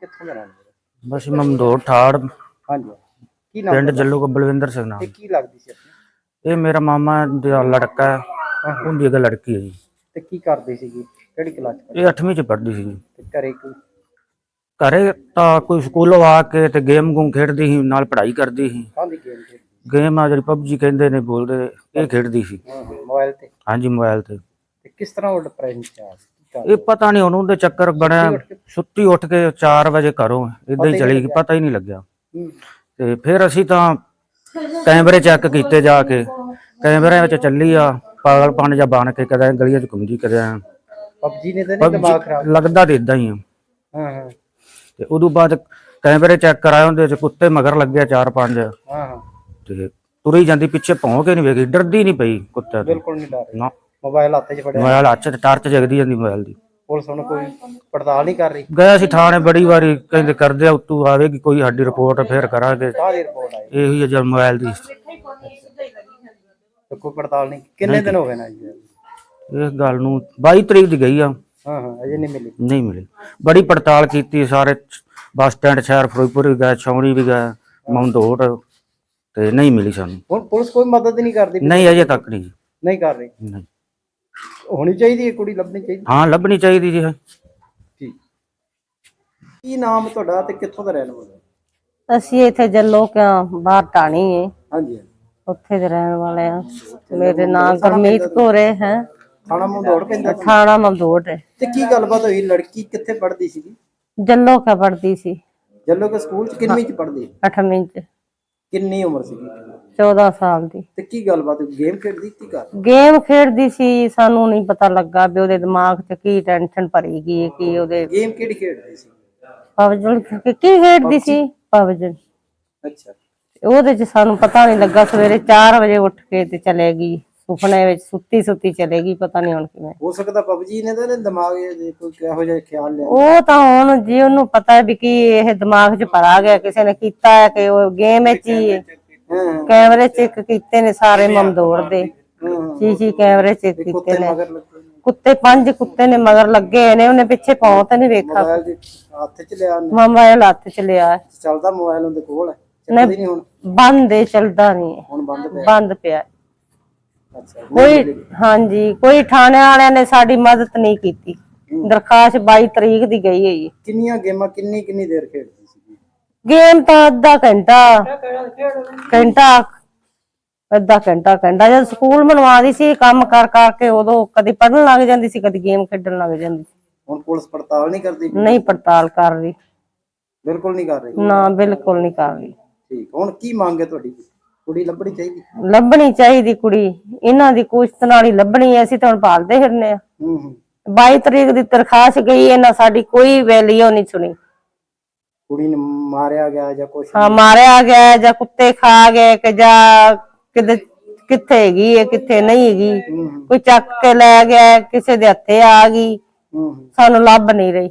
ਕਿੱਥੋਂ ਦਾ ਰਹਿਣ ਵਾਲੇ? ਬਸ ਮਮਦੋੜ ਠਾੜ। ਹਾਂਜੀ। ਕੀ ਨਾਮ ਪਿੰਡ? ਜੱਲੂ ਕੋ ਬਲਵਿੰਦਰ ਸਿੰਘ ਨਾਮ। ਤੇ ਕੀ ਲੱਗਦੀ ਸੀ ਆਪਣੀ? ਇਹ ਮੇਰਾ ਮਾਮਾ ਦਾ ਲੜਕਾ ਹੈ ਉਹਦੀ ਇੱਕ ਲੜਕੀ ਹੈ ਜੀ। ਤੇ ਕੀ ਕਰਦੀ ਸੀਗੀ? ਕਿਹੜੀ ਕਲਾਸ ਚ ਇਹ 8ਵੀਂ ਚ ਪੜ੍ਹਦੀ ਸੀ ਜੀ ਤੇ ਘਰੇ ਕੋਈ? ਘਰੇ ਤਾਂ ਕੋਈ ਸਕੂਲੋਂ ਆ ਕੇ ਤੇ ਗੇਮ ਗੂਮ ਖੇਡਦੀ ਸੀ ਨਾਲ ਪੜ੍ਹਾਈ ਕਰਦੀ ਸੀ। ਕਾਹਦੀ ਗੇਮ ਖੇਡਦੀ ਗੇਮ ਆ ਜਿਹੜੀ ਪਬਜੀ ਕਹਿੰਦੇ ਨੇ ਬੋਲਦੇ ਇਹ ਖੇਡਦੀ ਸੀ। ਹਾਂ ਹਾਂ ਮੋਬਾਈਲ ਤੇ। ਹਾਂਜੀ ਮੋਬਾਈਲ ਤੇ। ਤੇ ਕਿਸ ਤਰ੍ਹਾਂ ਉਹ ਡਿਪਰੈਸ਼ਨ ਚ ਆ ਕੀ ਕਰ ਇਹ ਪਤਾ ਨਹੀਂ ਉਹਨੂੰ ਦੇ ਚੱਕਰ ਬਣਿਆ ਸੁੱਤੀ ਉੱਠ ਕੇ 4 ਵਜੇ ਘਰੋਂ ਇਦਾਂ ਹੀ ਚਲੀ ਗਈ ਪਤਾ ਹੀ ਨਹੀਂ ਲੱਗਿਆ। ਤੇ ਫਿਰ ਅਸੀਂ ਤਾਂ ਕੈਮਰੇ ਚੈੱਕ ਕੀਤੇ ਜਾ ਕੇ। ਕੈਮਰਿਆਂ ਵਿੱਚ ਚੱਲੀ ਆ ਪਾਗਲਪਨ ਜਾਂ ਬਣ ਕੇ ਕਦੇ ਗਲੀਆਂ 'ਚ ਘੁੰਮਦੀ ਕਦੇ। ਪਬਜੀ ਨੇ ਤਾਂ ਨਹੀਂ ਦਿਮਾਗ ਖਰਾਬ ਲੱਗਦਾ ਤੇ ਇਦਾਂ ਹੀ ਆ। ਹਾਂ ਹਾਂ। ਤੇ ਉਦੋਂ ਬਾਅਦ ਕੈਮਰੇ ਚੈੱਕ ਕਰਾਏ ਉਹਦੇ 'ਚ ਕੁੱਤੇ ਮਗਰ ਲੱਗਿਆ ਚਾਰ ਪੰਜ। ਹਾਂ ਹਾਂ। ਤੇ ਤੁਰੀ ਜਾਂਦੀ ਪਿੱਛੇ ਭੌਂ ਕੇ ਨਹੀਂ ਵੇਖੀ ਡਰਦੀ ਨਹੀਂ ਪਈ ਕੁੱਤੇ ਤੋਂ। ਬਿਲਕੁਲ ਨਹੀਂ ਡਰ। ਨਾ। ਮੋਬਾਈਲ ਹੱਥ 'ਚ ਫੜਿਆ। ਮੋਬਾਈਲ ਹੱਥ 'ਚ ਟਾਰਚ ਜਗਦੀ ਜਾਂਦੀ ਮੋਬਾਈਲ ਦੀ। ਪੁਲਿਸ ਹੁਣ ਕੋਈ ਪੜਤਾਲ ਨਹੀਂ ਕਰ ਰਹੀ। ਗਿਆ ਸੀ ਥਾਣੇ ਬੜੀ ਵਾਰੀ ਕਹਿੰਦੇ ਕਰਦੇ ਆ ਉੱਤੋਂ ਆਵੇਗੀ ਕੋਈ ਸਾਡੀ ਰਿਪੋਰਟ ਫੇਰ ਕਰਾਂਗੇ। ਕਾਹਦੀ ਰਿਪੋਰਟ ਆਈ। ਇਹੀ ਹੈ ਜਦ ਮੋਬਾਈਲ ਦੀ। ਤੇ ਕੋਈ ਪੜਤਾਲ ਨਹੀਂ। ਕਿੰਨੇ ਦਿਨ ਹੋ ਗਏ ਨਾ ਜੀ? ਇਸ ਗੱਲ ਨੂੰ 22 ਤਰੀਕ ਦੀ ਗਈ ਆ। ਹਾਂ ਹਾਂ ਅਜੇ ਨਹੀਂ ਮਿਲੀ। ਨਹੀਂ ਮਿਲੀ। ਬੜੀ ਪੜਤਾਲ ਕੀਤੀ ਸਾਰੇ ਬੱਸ ਸਟੈਂਡ ਸ਼ਹਿਰ ਫਿਰੋਜ਼ਪੁਰ ਵੀ ਗਏ ਛਾਉਣੀ ਵੀ ਗਏ ਮਮਦੋੜ ਤੇ ਨਹੀਂ ਮਿਲੀ ਸਾਨੂੰ। ਹੁਣ ਪੁਲਿਸ ਕੋਈ ਮਦਦ ਨਹੀਂ ਕਰਦੀ। ਨਹੀਂ ਅਜੇ ਤੱਕ ਨਹੀਂ ਜੀ, ਨਹੀਂ ਕਰ ਰਹੀ। ਨਹੀਂ। ਹੋਣੀ ਚਾਹੀਦੀ ਹੈ ਕੁੜੀ ਲੱਭਣੀ ਚਾਹੀਦੀ ਹਾਂ? ਲੱਭਣੀ ਚਾਹੀਦੀ ਜੀ। ਠੀਕ। ਕੀ ਨਾਮ ਤੁਹਾਡਾ ਤੇ ਕਿੱਥੋਂ ਦਾ ਰਹਿਣ ਵਾਲਾ ਅਸੀਂ ਇੱਥੇ ਜੱਲੋ ਕਿਆ ਬਾਹਰ ਟਾਣੀ ਏ। ਹਾਂਜੀ ਉੱਥੇ ਦੇ ਰਹਿਣ ਵਾਲੇ ਆ। ਮੇਰੇ ਨਾਮ ਗੁਰਮੀਤ ਕੋਰੇ ਹੈ। ਥਾਣਾ ਮੰਦੋੜ ਪੈਂਦਾ ਥਾਣਾ ਮਮਦੋਟ ਹੈ ਤੇ ਕੀ ਗੱਲਬਾਤ ਹੋਈ? ਲੜਕੀ ਕਿੱਥੇ ਪੜ੍ਹਦੀ ਸੀਗੀ? ਜੱਲੋ ਕਾ ਪੜਦੀ ਸੀ? ਜੱਲੋ ਕੇ ਸਕੂਲ ਚ ਕਿੰਨਵੀਂ ਚ ਪੜ੍ਹਦੀ? 8ਵੀਂ ਚ। ਕਿੰਨੀ ਉਮਰ ਸੀਗੀ 14 ਸਾਲ ਦੀ। ਤੇ ਕੀ ਗੱਲਬਾਤ ਗੇਮ ਖੇਡਦੀ ਕੀ ਕਰ? ਗੇਮ ਖੇਡਦੀ ਸੀ ਸਾਨੂੰ ਨਹੀਂ ਪਤਾ ਲੱਗਾ ਵੀ ਉਹਦੇ ਦਿਮਾਗ 'ਚ ਕੀ ਟੈਨਸ਼ਨ ਭਰੀ ਗਈ ਕੀ ਉਹਦੇ ਗੇਮ ਕਿਹੜੀ ਖੇਡਦੀ ਸੀ? ਪਵਜਨ ਕੀ ਖੇਡਦੀ ਸੀ? ਪਵਜਨ ਅੱਛਾ। ਉਹਦੇ 'ਚ ਸਾਨੂੰ ਪਤਾ ਨਹੀਂ ਲੱਗਾ ਸਵੇਰੇ 4 ਵਜੇ ਉੱਠ ਕੇ ਤੇ ਚਲੇ ਗਈ। ਸੁਪਨੇ ਵਿੱਚ ਸੁੱਤੀ ਸੁੱਤੀ ਚਲੇ ਗਈ ਪਤਾ ਨਹੀਂ ਹੁਣ ਕਿਵੇਂ ਹੋ ਸਕਦਾ ਪਬਜੀ ਨੇ ਤਾਂ ਇਹਦੇ ਦਿਮਾਗ ਜੇ ਕੋਈ ਕਿਹੋ ਜਿਹਾ ਖਿਆਲ ਲਿਆ ਉਹ ਤਾਂ ਹੁਣ ਜੀ ਉਹਨੂੰ ਪਤਾ ਹੈ ਵੀ ਕੀ ਇਹ ਦਿਮਾਗ 'ਚ ਭਰਾ ਗਿਆ ਕਿਸੇ ਨੇ ਕੀਤਾ ਹੈ ਕਿ ਉਹ ਗੇਮ ਵਿੱਚ ਹੀ ਹੈ। ਕੈਮਰੇ ਚੈੱਕ ਕੀਤੇ ਨੇ ਸਾਰੇ ਮਮਦੋੜ ਦੇ ਜੀ ਜੀ ਕੈਮਰੇ ਚੈੱਕ ਕੀਤੇ ਨੇ ਮਗਰ ਲੱਗੇ ਨੇ। ਕੁੱਤੇ ਪੰਜ ਕੁੱਤੇ ਨੇ ਮਗਰ ਲੱਗੇ ਨੇ ਉਹਨੇ ਪਿੱਛੇ ਪਾਉ ਤੇ ਨਹੀਂ ਵੇਖਾ ਮੋਬਾਈਲ ਦੇ ਹੱਥ 'ਚ ਲਿਆ ਉਹਨੇ। ਮੋਬਾਈਲ ਹੱਥ 'ਚ ਲਿਆ ਹੈ। ਚੱਲਦਾ ਮੋਬਾਈਲ ਉਹਦੇ ਕੋਲ ਹੈ ਚੱਲਦੀ ਨਹੀਂ ਹੁਣ ਬੰਦ ਹੈ ਚਲਦਾ ਨਹੀਂ ਹੈ। ਹੁਣ ਬੰਦ ਪਿਆ ਬੰਦ ਪਿਆ ਹੈ। ਕੋਈ ਹਾਂਜੀ ਕੋਈ ਥਾਣੇ ਵਾਲਿਆਂ ਨੇ ਸਾਡੀ ਮਦਦ ਨਹੀਂ ਕੀਤੀ। ਦਰਖਾਸਤ 22 ਤਰੀਕ ਦੀ ਗਈ ਹੈ ਜੀ। ਕਿੰਨੀਆਂ ਗੇਮਾਂ ਕਿੰਨੀ ਕਿੰਨੀ ਦੇਰ ਖੇਡਦੀ ਸੀ? ਗੇਮ ਤਾਂ ਅੱਧਾ ਘੰਟਾ ਘੰਟਾ ਅੱਧਾ ਘੰਟਾ ਘੰਟਾ। ਜਦ ਸਕੂਲ ਬਣਵਾਦੀ ਸੀ ਕੰਮ ਕਰ ਕਰਕੇ ਉਦੋਂ ਕਦੀ ਪੜਨ ਲੱਗ ਜਾਂਦੀ ਸੀ ਕਦੀ ਗੇਮ ਖੇਡਣ ਲੱਗ ਜਾਂਦੀ ਸੀ। ਹੁਣ ਪੁਲਿਸ ਪੜਤਾਲ ਨਹੀਂ ਕਰਦੀ? ਨਹੀਂ ਪੜਤਾਲ ਕਰ ਰਹੀ। ਬਿਲਕੁਲ ਨਹੀਂ ਕਰ ਰਹੀ? ਨਾ ਬਿਲਕੁਲ ਨਹੀਂ ਕਰ ਰਹੀ। ਠੀਕ। ਹੁਣ ਕੀ ਮੰਗ ਹੈ ਤੁਹਾਡੀ? ਕੁੜੀ ਲੱਭਣੀ ਚਾਹੀਦੀ। ਲੱਭਣੀ ਚਾਹੀਦੀ ਕੁੜੀ। ਇਹਨਾਂ ਦੀ ਕੁਸ਼ਤ ਨਾਲ ਹੀ ਲੱਭਣੀ ਹੈ ਅਸੀਂ ਤਾਂ ਹੁਣ ਭਾਲਦੇ ਫਿਰਨੇ ਆ। ਹੂੰ ਹੂੰ। 22 ਤਰੀਕ ਦੀ ਦਰਖਾਸਤ ਗਈ ਇਹਨਾਂ ਸਾਡੀ ਕੋਈ ਵੈਲਿਊ ਨਹੀਂ ਸੁਣੀ। ਕੁੜੀ ਨੂੰ ਮਾਰਿਆ ਗਿਆ ਜਾਂ ਕੁਛ ਹਾਂ ਮਾਰਿਆ ਗਿਆ ਜਾਂ ਕੁੱਤੇ ਖਾ ਗਏ ਕਿ ਜਾਂ ਕਿਤੇ ਕਿੱਥੇ ਹੈਗੀ ਹੈ ਕਿੱਥੇ ਨਹੀਂ ਹੈਗੀ। ਹੂੰ ਹੂੰ। ਕੋਈ ਚੱਕ ਕੇ ਲੈ ਗਿਆ ਕਿਸੇ ਦੇ ਹੱਥੇ ਆ ਗਈ। ਹੂੰ ਹੂੰ। ਸਾਨੂੰ ਲੱਭ ਨਹੀਂ ਰਹੀ।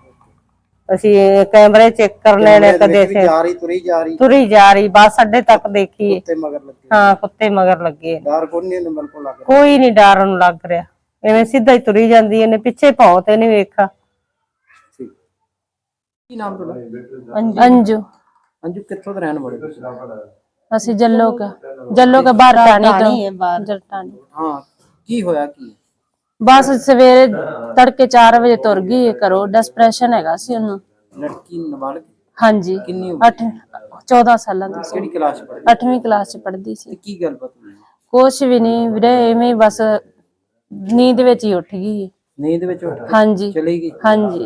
ਅਸੀਂ ਕੈਮਰੇ ਚੈੱਕ ਕਰ ਲੈਣੇ ਕਦੇ ਸੇ ਜਾ ਤੁਰੀ ਜਾ ਤੁਰੀ ਜਾ ਰਹੀ ਬਸ ਤੱਕ ਦੇਖੀਏ ਕੁੱਤੇ ਮਗਰ ਲੱਗੇ। ਹਾਂ ਕੁੱਤੇ ਮਗਰ ਲੱਗੇ। ਡਰ ਕੋਈ ਨਹੀਂ ਮਨ ਕੋ ਲੱਗ ਰਿਹਾ। ਕੋਈ ਨਹੀਂ ਡਰ ਨੂੰ ਲੱਗ ਰਿਹਾ। ਐਵੇਂ ਸਿੱਧਾ ਹੀ ਤੁਰੀ ਜਾਂਦੀ ਇਹਨੇ ਪਿੱਛੇ ਭੌਂ ਤੇ ਨਹੀਂ ਵੇਖਾ ਕੀ ਨਾਮ ਤੁਹਾਡਾ? ਅੰਜੂ। ਅੰਜੂ। ਕਿੱਥੋਂ ਦੇ ਰਹਿਣ ਵਾਲੇ ਅਸੀਂ ਜੱਲੋ ਕਾ ਜੱਲੋ ਕਾ ਬਾਹਰ ਟਾਣੀ ਤੋਂ। ਜੱਟਾਣੀ ਹਾਂ ਕੀ ਹੋਇਆ ਕੀ? ਬਸ ਸਵੇਰੇ ਤੜਕੇ 4 ਵਜੇ ਤੁਰ ਗਈ ਇਹ ਘਰੋਂ ਡਿਸਪ੍ਰੈਸ਼ਨ ਹੈਗਾ ਸੀ ਉਹਨੂੰ। ਲੜਕੀ ਨਾਬਾਲਗ ਹਾਂਜੀ। ਕਿੰਨੀ ਉਮਰ? 8 14 ਸਾਲਾਂ ਦੀ ਸੀ। ਕਿਹੜੀ ਕਲਾਸ ਚ ਪੜ੍ਹਦੀ? 8ਵੀਂ ਕਲਾਸ ਚ ਪੜ੍ਹਦੀ ਸੀ। ਕੀ ਗੱਲਬਾਤ ਹੋਈ? ਕੁਛ ਵੀ ਨਹੀਂ ਵੀਰੇ ਐਵੇਂ ਹੀ ਬਸ ਨੀਂਦ ਵਿੱਚ ਹੀ ਉੱਠ ਗਈ। ਨੀਂਦ ਵਿੱਚ ਉੱਠ ਕੇ ਹਾਂਜੀ। ਚਲੀ ਗਈ? ਹਾਂਜੀ।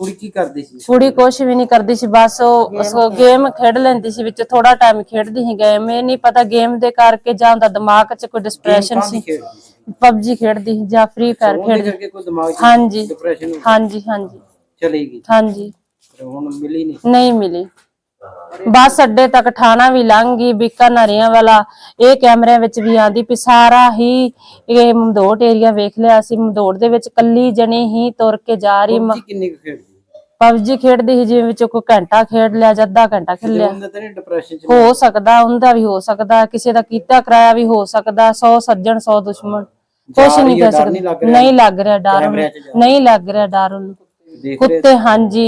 ਕੁੜੀ ਕੀ ਕਰਦੀ ਸੀ? ਕੁੜੀ ਕੁਛ ਵੀ ਨਹੀਂ ਕਰਦੀ ਸੀ ਬਸ ਉਹ ਗੇਮ ਖੇਡ ਲੈਂਦੀ ਸੀ ਵਿੱਚ ਥੋੜਾ ਟਾਈਮ ਖੇਡਦੀ ਸੀ ਗੇਮ ਇਹ ਨਹੀਂ ਪਤਾ ਗੇਮ ਦੇ ਕਰਕੇ ਜਾਂ ਉਹਦਾ ਦਿਮਾਗ 'ਚ ਕੋਈ ਡਿਸਪ੍ਰੈਸ਼ਨ ਸੀ। ਪਬਜੀ ਖੇਡਦੀ ਸੀ? ਜਾਂ ਫ੍ਰੀ ਫਾਇਰ ਖੇਡਦੀ ਕੋਈ ਦਿਮਾਗ 'ਚ ਹਾਂਜੀ ਡਿਪਰੈਸ਼ਨ ਹਾਂਜੀ ਹਾਂਜੀ। ਚਲੀ ਗਈ। ਹਾਂਜੀ। ਹੁਣ ਮਿਲੀ ਨਹੀਂ? ਨਹੀਂ ਮਿਲੀ। ਬੱਸ ਅੱਡੇ ਤੱਕ ਠਾਣਾ ਵੀ ਲੰਘ ਗਈ ਬੀਕਾਨਰੀਆਂ ਵਾਲਾ ਇਹ ਕੈਮਰਿਆਂ ਵਿੱਚ ਵੀ ਆਂਦੀ ਵੀ ਸਾਰਾ ਹੀ ਇਹ ਮਮਦੋਟ ਏਰੀਆ ਵੇਖ ਲਿਆ ਸੀ ਮਮਦੋਟ ਦੇ ਵਿੱਚ ਕੱਲੀ ਜਣੀ ਹੀ ਤੁਰ ਕੇ ਜਾ ਰਹੀ ਕਿੰਨੀ ਕੁ ਖੇਡਦੀ? ਪਬਜੀ ਖੇਡਦੀ ਸੀ ਜਿਵੇਂ ਵਿੱਚ ਕੋਈ ਘੰਟਾ ਖੇਡ ਲਿਆ ਜਾਂ ਅੱਧਾ ਘੰਟਾ ਖੇਡ ਲਿਆ। ਉਹਨੇ ਤਾਂ ਨਹੀਂ ਡਿਪਰੈਸ਼ਨ 'ਚ ਹੋ ਸਕਦਾ ਉਹਦਾ ਵੀ ਹੋ ਸਕਦਾ ਕਿਸੇ ਦਾ ਕੀਤਾ ਕਰਾਇਆ ਵੀ ਹੋ ਸਕਦਾ 100 ਸੱਜਣ 100 ਦੁਸ਼ਮਣ। ਕੁਛ ਨਹੀਂ ਕਹਿ ਸਕਦਾ? ਨਹੀਂ ਲੱਗ ਰਿਹਾ। ਡਰ ਨਹੀਂ ਲੱਗ ਰਿਹਾ ਡਰ ਉਹਨੂੰ। ਕੁੱਤੇ ਹਾਂਜੀ।